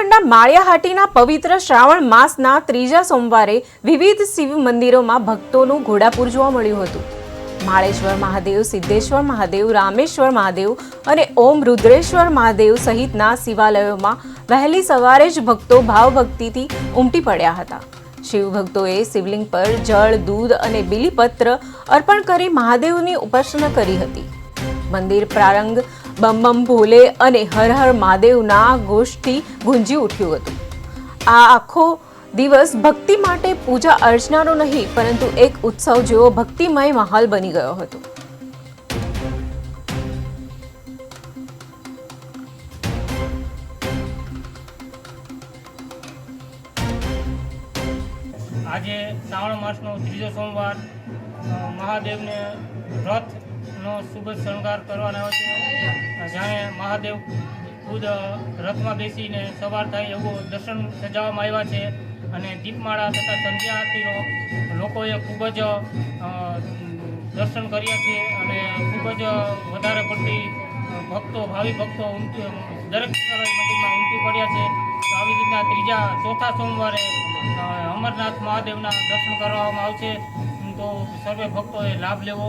જૂનાગઢના માળિયાહાટીના પવિત્ર શ્રાવણ માસના ત્રીજા સોમવારે વિવિધ શિવ મંદિરોમાં ભક્તોનું ઘોડાપુર જોવા મળ્યું હતું. માળેશ્વર મહાદેવ, સિદ્ધેશ્વર મહાદેવ, રામેશ્વર મહાદેવ અને ઓમ રુદ્રેશ્વર મહાદેવ સહિતના શિવાલયોમાં વહેલી સવારે જ ભક્તો ભાવભક્તિથી ઉમટી પડ્યા હતા. શિવભક્તોએ શિવલિંગ પર જળ, દૂધ અને બીલીપત્ર અર્પણ કરી મહાદેવની ઉપાસના કરી હતી. મંદિર પ્રારંગ બમ બમ ભોલે અને હર હર મહાદેવના ગોષ્ઠી ગુંજી ઉઠ્યું હતું. આ આખો દિવસ ભક્તિ માટે પૂજા અર્ચનાનો નહીં, પરંતુ એક ઉત્સવ જેવો ભક્તિમય માહોલ બની ગયો હતો. આજે શ્રાવણ માસનો ત્રીજો સોમવાર મહાદેવને મહાદેવને રથનો શુભ શણગાર કરવાનો આવ્યો છે. જાણે મહાદેવ ખુદ રથમાં બેસીને સવાર થાય એવું દર્શન સજાવવામાં આવ્યા છે. અને દીપમાળા તથા સંધ્યા આરતીનો લોકોએ ખૂબ જ દર્શન કર્યા છે અને ખૂબ જ વધારે પડતી ભક્તો, ભાવિ ભક્તો દરેક મંદિરમાં ઉમટી પડ્યા છે. તો આવી રીતના ત્રીજા, ચોથા સોમવારે અમરનાથ મહાદેવના દર્શન કરવામાં આવશે. તો સર્વે ભક્તોએ લાભ લેવો.